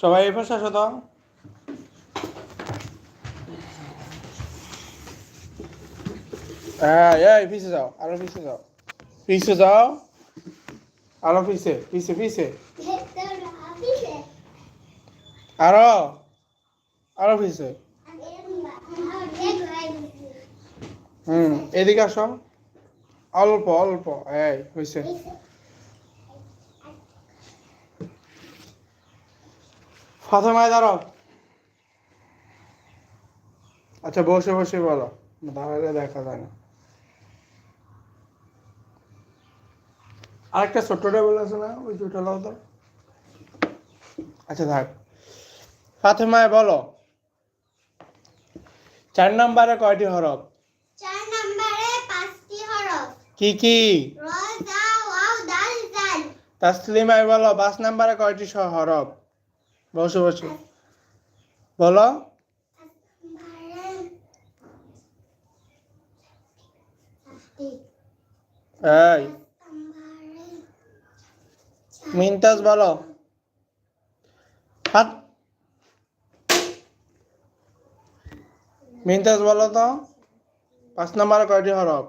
সবাই এই পাশে আসো তো। হ্যাঁ এই পিছে যাও, আরও পিছে যাও। পিছে যাও। আরও পিছে পিছে পিছে। আরও আরও পিছে। হুম, এদিকে আসো। অল্প অল্প, এই হয়েছে ফাতেমায় দাঁড়াও। আচ্ছা বসে বসে বলো। দাঁড়ালে দেখা যায় না। আরেকটা ছোট্ট টেবিল আছে না? ওই দুটো লাও তো। আচ্ছা থাক। ফাতেমায় বলো। চার নম্বরে কয়টি হরফ? চার নম্বরে পাঁচটি হরফ। কি কি? তাসলিমায় বলো। পাঁচ নম্বরে কয়টি হরফ? বসে বসে। বলো। এই। মিনতাজ বলো। হাত। মিনতাজ বলো তো। পাঁচ নম্বরে কয়টি হরফ?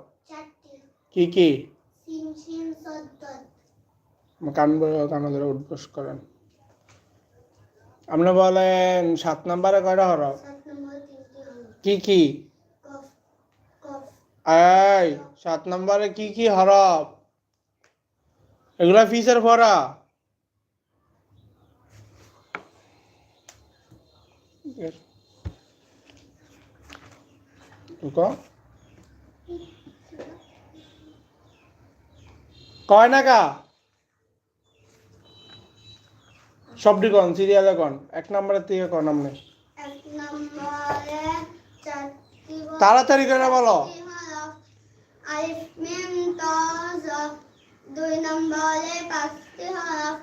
কি কি? কান কান ধরে উদ্বোস করেন। আপনি বলেন সাত নম্বরে কয়টা হরফ? কি কি এই সাত নম্বরে কি কি হরফ? এগুলা ফিসের ভরা কয় না কা সবটি কন? সিরিয়ালে কন? এক নম্বরের থেকে কন আপনি তাড়াতাড়ি করে বলো। দুই নম্বরে পাঁচটি হরফ